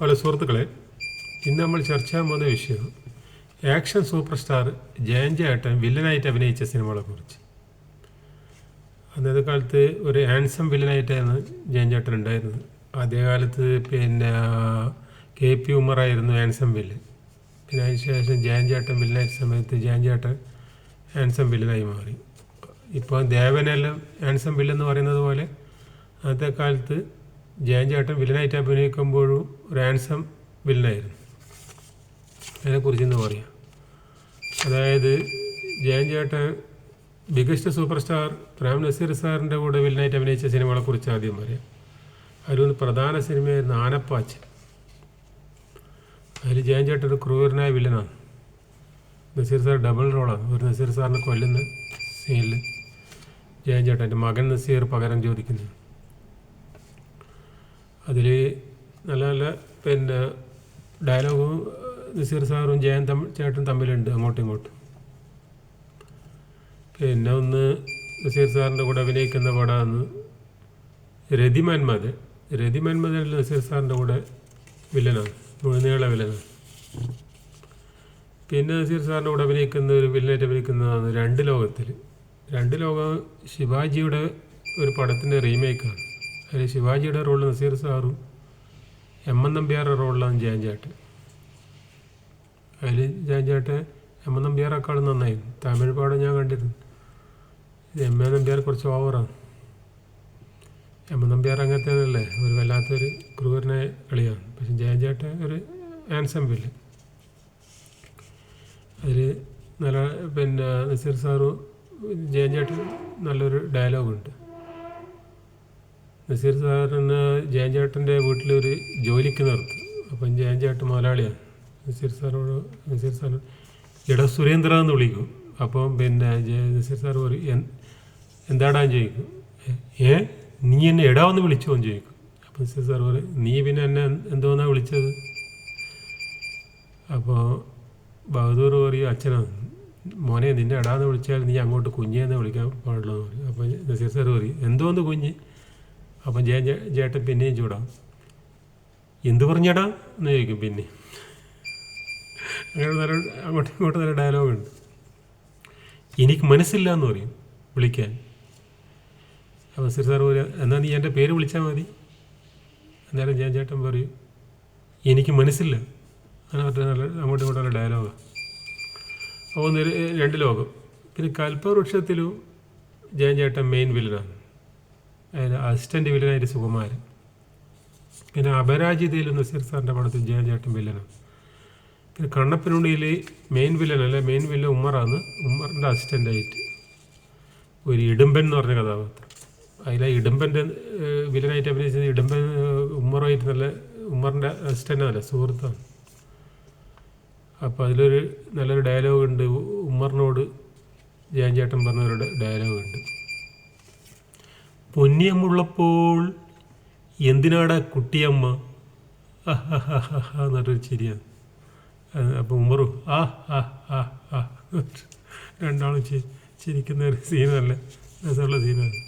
Hello സുഹൃത്തുക്കളെ ഇന്ന് നമ്മൾ ചർച്ച ചെയ്യാൻ പോകുന്ന വിഷയം ആക്ഷൻ സൂപ്പർ സ്റ്റാർ ജയൻ ചേട്ടൻ വില്ലനായിട്ട് അഭിനയിച്ച സിനിമകളെ കുറിച്ച്. അന്നത്തെ കാലത്ത് ഒരു ഹാൻസം വില്ലനായിട്ടാണ് ജയൻ ചേട്ടൻ ഉണ്ടായിരുന്നത്. ആദ്യകാലത്ത് പിന്നെ കെ പി ഉമ്മറായിരുന്നു ആൻസം വില്ലൻ. പിന്നെ അതിന് ശേഷം ജയൻ ചേട്ടൻ വില്ലനായ സമയത്ത് ജയൻ ചേട്ടൻ ആൻസം വില്ലനായി മാറി. ഇപ്പോൾ ദേവനെല്ലാം ആൻസം വില്ലെന്ന് പറയുന്നത് പോലെ അന്നത്തെ കാലത്ത് ജയൻ ചേട്ടൻ വില്ലനായിട്ട് അഭിനയിക്കുമ്പോഴും റാൻസം വില്ലനായിരുന്നു. അതിനെക്കുറിച്ച് ഇന്ന് പറയാം. അതായത് ജയൻ ചേട്ടൻ biggest super star Prem Nazir സാറിന്റെ കൂടെ വില്ലനായിട്ട് അഭിനയിച്ച സിനിമകളെക്കുറിച്ച് ആദ്യം പറയാം. അതിലൊന്ന് പ്രധാന സിനിമയായിരുന്നു ആനപ്പാച്ച് അതിൽ ജയൻ ചേട്ടൻ ഒരു ക്രൂരനായ വില്ലനാണ്. നസീർ സാർ ഡബിൾ റോളാണ് ഒരു നസീർ സാറിനെ കൊല്ലുന്ന സീനിൽ ജയൻ ചേട്ടന്റെ മകൻ നസീർ പകരം ചോദിക്കുന്നത്. അതിൽ നല്ല നല്ല പിന്നെ ഡയലോഗും നസീർ സാറും ജയൻ തമ്മിൽ ചേട്ടൻ തമ്മിലുണ്ട് അങ്ങോട്ടും ഇങ്ങോട്ടും. പിന്നെ ഒന്ന് നസീർ സാറിന്റെ കൂടെ അഭിനയിക്കുന്ന പടമാണ് രതി മന്മത് നസീർ സാറിന്റെ കൂടെ വില്ലനാണ്. മുഴുനീള വില്ലനാണ്. പിന്നെ നസീർ സാറിന്റെ കൂടെ അഭിനയിക്കുന്ന ഒരു വില്ലനായിട്ട് അഭിനയിക്കുന്നതാണ് രണ്ട് ലോകത്തിൽ രണ്ട് ലോകം ശിവാജിയുടെ ഒരു പടത്തിന്റെ റീമേക്കാണ് അതിൽ ശിവാജിയുടെ റോളിൽ നസീർ സാറും എം എൻ നമ്പ്യാരുടെ റോളിലാണ് ജയഞ്ചാട്ട് അതിൽ ജയൻ ചേട്ടൻ എം എൻ നമ്പ്യാറേക്കാളും നന്നായി തമിഴ് പാടം ഞാൻ കണ്ടിരുന്നു. ഇത് എം എ നമ്പ്യാർ കുറച്ച് ഓവറാണ് എം എൻ നമ്പ്യാർ അങ്ങനത്തെ അല്ലേ ഒരു വല്ലാത്തൊരു ക്രൂരനെ കളിയാണ്. പക്ഷെ ജയൻ ഒരു ആൻസം വില്ല അതിൽ നല്ല പിന്നെ നസീർ സാറും ജയഞ്ചാട്ട് നല്ലൊരു ഡയലോഗുണ്ട് നസീർ സാറിന് വീട്ടിൽ വീട്ടിലൊരു ജോലിക്ക് നിർത്തും. അപ്പം ജയൻ ചേട്ടൻ മുതലാളിയാണ്. നസീർ സാറോട് നസീർ സാർ ഇട സുരേന്ദ്ര എന്ന് വിളിക്കും. അപ്പം പിന്നെ ജയ- നസീർ സാർ പറയും "എൻ- എന്താടാൻ ചോദിക്കും. ഏ നീ എന്നെ എടാ ഒന്ന് വിളിച്ചോ? എന്ന് ചോദിക്കും. അപ്പം നസീർ സാർ പറയും നീ പിന്നെ എന്നെ എന്തോന്നാ വിളിച്ചത്? അപ്പോൾ ബഹദൂർ പറയും അച്ഛനാണ് മോനെ നിന്നെ എടാന്ന് വിളിച്ചാൽ നീ അങ്ങോട്ട് കുഞ്ഞേന്ന് വിളിക്കാൻ പാടുള്ളൂ പറയും. അപ്പം നസീർ സാർ പറയും എന്തോന്ന് കുഞ്ഞ്? അപ്പം ജയ ജേട്ടൻ പിന്നെയും ചൂടാവും എന്ത് പറഞ്ഞടാ? എന്ന് ചോദിക്കും പിന്നെ. അങ്ങനെ നല്ല അങ്ങോട്ടും ഇങ്ങോട്ടും നല്ല ഡയലോഗുണ്ട് എനിക്ക് മനസ്സില്ല എന്ന് പറയും വിളിക്കാൻ. അപ്പം സിർ സാർ പറയും എന്നാൽ നീ എന്റെ പേര് വിളിച്ചാൽ മതി. അന്നേരം ജയൻ ചേട്ടൻ പറയും എനിക്ക് മനസ്സില്ല. അങ്ങനെ പറഞ്ഞ നല്ല അങ്ങോട്ടും ഇങ്ങോട്ടും നല്ല ഡയലോഗാണ് അപ്പോൾ ഒന്ന് രണ്ട് ലോകം. പിന്നെ കൽപ്പവൃക്ഷത്തിലും ജയൻ ചേട്ടൻ മെയിൻ വില്ലനാണ് അസിസ്റ്റന്റ് വില്ലനായിട്ട് സുകുമാരൻ. പിന്നെ അപരാജിതയിൽ നസീർ സാറിന്റെ പടത്തിൽ ജയചേട്ടൻ വില്ലനാണ്. പിന്നെ കണ്ണപ്പനുണ്ടിയിൽ മെയിൻ വില്ലൻ അല്ല? മെയിൻ വില്ലൻ ഉമ്മറാണ്. ഉമ്മറിന്റെ അസിസ്റ്റന്റായിട്ട് ഒരു ഇടുമ്പൻ എന്ന് പറഞ്ഞ കഥാപാത്രം. അതിലെ ഇടുമ്പന്റെ വില്ലനായിട്ട് അഭിനയിച്ചത് ഇടുമ്പൻ ഉമ്മറായിട്ട് നല്ല ഉമ്മറിന്റെ അസിസ്റ്റന്റ് അല്ല സുഹൃത്താണ്. അപ്പോൾ അതിലൊരു നല്ലൊരു ഡയലോഗ് ഉണ്ട്. ഉമ്മറിനോട് ജയൻ ചേട്ടൻ പറഞ്ഞൊരു ഡയലോഗ് ഉണ്ട്. പൊന്നിയമ്മുള്ളപ്പോൾ എന്തിനാടാ കുട്ടിയമ്മ? എന്നൊരു ചിരിയാണ് അപ്പോൾ ഉമ്മറു ആ ആ രണ്ടാളും ചിരിക്കുന്ന ഒരു സീനല്ല. രസമുള്ള സീനാണ്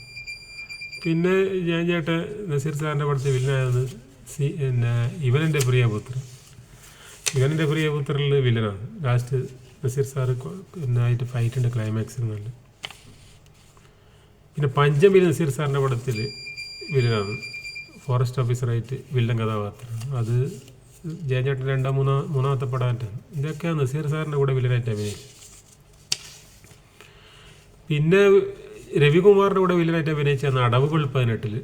പിന്നെ ഞാൻ ചേട്ടൻ നസീർ സാറിന്റെ പഠിച്ച വില്ലനായത് സി പിന്നെ ഇവനെന്റെ പ്രിയപുത്രൻ ഇവനെന്റെ പ്രിയപുത്രനിൽ വില്ലനാണ്. ലാസ്റ്റ് നസീർ സാറ് പിന്നെ ആയിട്ട് ഫൈറ്റിന്റെ ക്ലൈമാക്സിൽ നല്ല. പിന്നെ പഞ്ചമിൽ നസീർ സാറിന്റെ പടത്തിൽ വില്ലനാണ് ഫോറസ്റ്റ് ഓഫീസറായിട്ട് വില്ലൻ കഥാപാത്രം. അത് ജയചേട്ടൻ രണ്ടാം മൂന്നാ മൂന്നാമത്തെ പടമായിട്ടാണ് ഇതൊക്കെയാണ് നസീർ സാറിന്റെ കൂടെ വില്ലനായിട്ട് അഭിനയിച്ചത്. പിന്നെ രവികുമാറിന്റെ കൂടെ വില്ലനായിട്ട് അഭിനയിച്ചാണ് അടവുകൾ പതിനെട്ടിൽ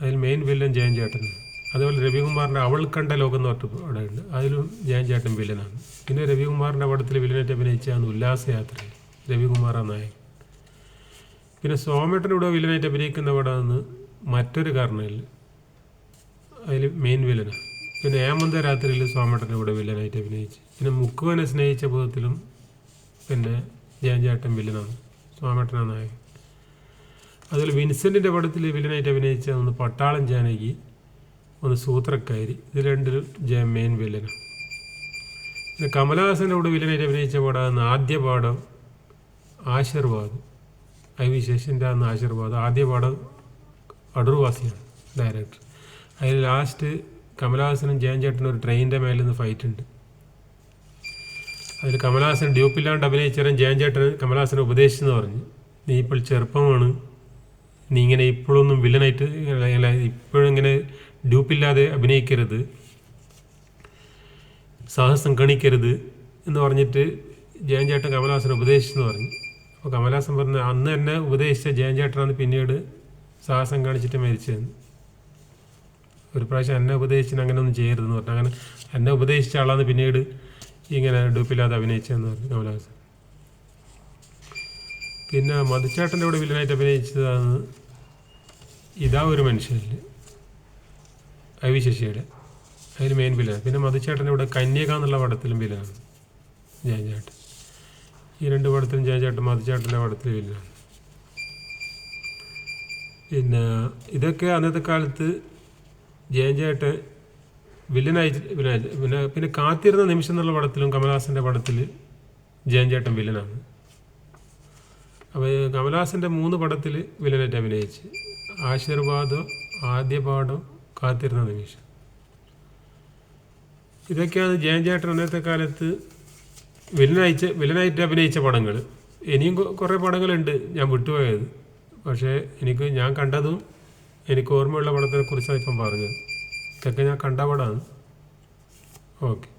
അതിൽ മെയിൻ വില്ലൻ ജയൻ ചേട്ടനാണ് അതുപോലെ രവികുമാറിന്റെ അവൾ കണ്ട ലോകം എന്ന് പറഞ്ഞിട്ട് പടമുണ്ട് അതിലും ജയൻ വില്ലനാണ് പിന്നെ രവികുമാറിന്റെ പടത്തിൽ വില്ലനായിട്ട് അഭിനയിച്ചാണ് ഉല്ലാസയാത്രയിൽ രവികുമാറാണ് നായകൻ. പിന്നെ സോമേട്ടൻ ഇവിടെ വില്ലനായിട്ട് അഭിനയിക്കുന്ന പടമാണ് മറ്റൊരു കാരണമില്ല. അതിൽ മെയിൻ വില്ലനാണ് പിന്നെ ഏമന്ത രാത്രിയിൽ സോമേട്ടൻ ഇവിടെ വില്ലനായിട്ട് അഭിനയിച്ചു. പിന്നെ മുക്കുവനെ സ്നേഹിച്ച ബോധത്തിലും പിന്നെ ജയൻ വില്ലനാണ് സോമേട്ടനാണ് നായകൻ. അതുപോലെ വിൻസെന്റിന്റെ പടത്തിൽ വില്ലനായിട്ട് അഭിനയിച്ച ഒന്ന് പട്ടാളം ജാനകി ഒന്ന് സൂത്രക്കാരി. ഇത് രണ്ടിലും ജയ മെയിൻ വില്ലനാണ് പിന്നെ കമലഹാസന്റെ കൂടെ വില്ലനായിട്ട് അഭിനയിച്ച പടമാണ് ആദ്യ പാഠം ആശീർവാദ്. ഐ വി ശശിന്റെ അന്ന് ആശീർവാദ്. ആദ്യ പാഠം അടൂർവാസിയാണ് ഡയറക്ടർ അതിൽ ലാസ്റ്റ് കമലഹാസനും ജയൻ ചേട്ടനും ഒരു ട്രെയിനിന്റെ മേലിൽ നിന്ന് ഫൈറ്റ് ഉണ്ട്. അതിൽ കമലഹാസൻ ഡ്യൂപ്പില്ലാണ്ട് അഭിനയിച്ചേരം ജയൻ ചേട്ടൻ കമലഹാസനെ ഉപദേശിച്ചെന്ന് പറഞ്ഞു. നീ ഇപ്പോൾ ചെറുപ്പമാണ്. നീ ഇങ്ങനെ ഇപ്പോഴൊന്നും വില്ലനായിട്ട് ഇപ്പോഴും ഇങ്ങനെ ഡ്യൂപ്പില്ലാതെ അഭിനയിക്കരുത്. സാഹസം കണിക്കരുത് എന്ന് പറഞ്ഞിട്ട് ജയൻ ചേട്ടൻ കമലഹാസനെ ഉപദേശിച്ചെന്ന് പറഞ്ഞു. അപ്പോൾ കമലഹാസൻ പറഞ്ഞു അന്ന് തന്നെ ഉപദേശിച്ച ജയൻ ചേട്ടനാണ് പിന്നീട് സാഹസം കാണിച്ചിട്ട് മരിച്ചതെന്ന്. ഒരു പ്രാവശ്യം എന്നെ ഉപദേശിച്ചിന് അങ്ങനെ ഒന്നും ചെയ്യരുതെന്ന് പറഞ്ഞു. അങ്ങനെ എന്നെ ഉപദേശിച്ച ആളാണ് പിന്നീട് ഇങ്ങനെ ഡൂപ്പില്ലാതെ അഭിനയിച്ചതെന്ന് പറഞ്ഞു കമലഹാസൻ. പിന്നെ മധുച്ചേട്ടന്റെ കൂടെ വില്ലനായിട്ട് അഭിനയിച്ചതാണ് ഇതാ ഒരു മനുഷ്യനിൽ ഐ വി ശശിയുടെ അതിൽ മെയിൻ വില്ലൻ പിന്നെ മധുച്ചേട്ടന്റെ കൂടെ കന്യക എന്നുള്ള പടത്തിലും വില്ലനാണ് ജയചേട്ടൻ ഈ രണ്ട് പടത്തിലും ജയചേട്ടൻ മധുചേട്ടന്റെ പടത്തിലും ഇല്ല. പിന്നെ ഇതൊക്കെ അന്നത്തെ കാലത്ത് ജയഞ്ചേട്ടൻ വില്ലനായി വില്ലനായി പിന്നെ പിന്നെ കാത്തിരുന്ന നിമിഷം എന്നുള്ള പടത്തിലും കമലഹാസന്റെ പടത്തിൽ ജയഞ്ചേട്ടൻ വില്ലനാണ്. അപ്പോൾ കമലഹാസന്റെ മൂന്ന് പടത്തിൽ വില്ലനായിട്ട് അഭിനയിച്ച് ആശീർവാദം ആദ്യ പാഠം കാത്തിരുന്ന നിമിഷം. ഇതൊക്കെയാണ് ജയഞ്ചേട്ടൻ ചേട്ടൻ അന്നത്തെ കാലത്ത് വില്ലനയച്ച വില്ലനായിട്ട് അഭിനയിച്ച പടങ്ങൾ ഇനിയും കുറേ പടങ്ങളുണ്ട് ഞാൻ വിട്ടുപോയത്. പക്ഷേ എനിക്ക് ഞാൻ കണ്ടതും എനിക്ക് ഓർമ്മയുള്ള പടത്തിനെ കുറിച്ചാണ് ഇപ്പം പറഞ്ഞത്. ഇതൊക്കെ ഞാൻ കണ്ട പടമാണ് ഓക്കെ.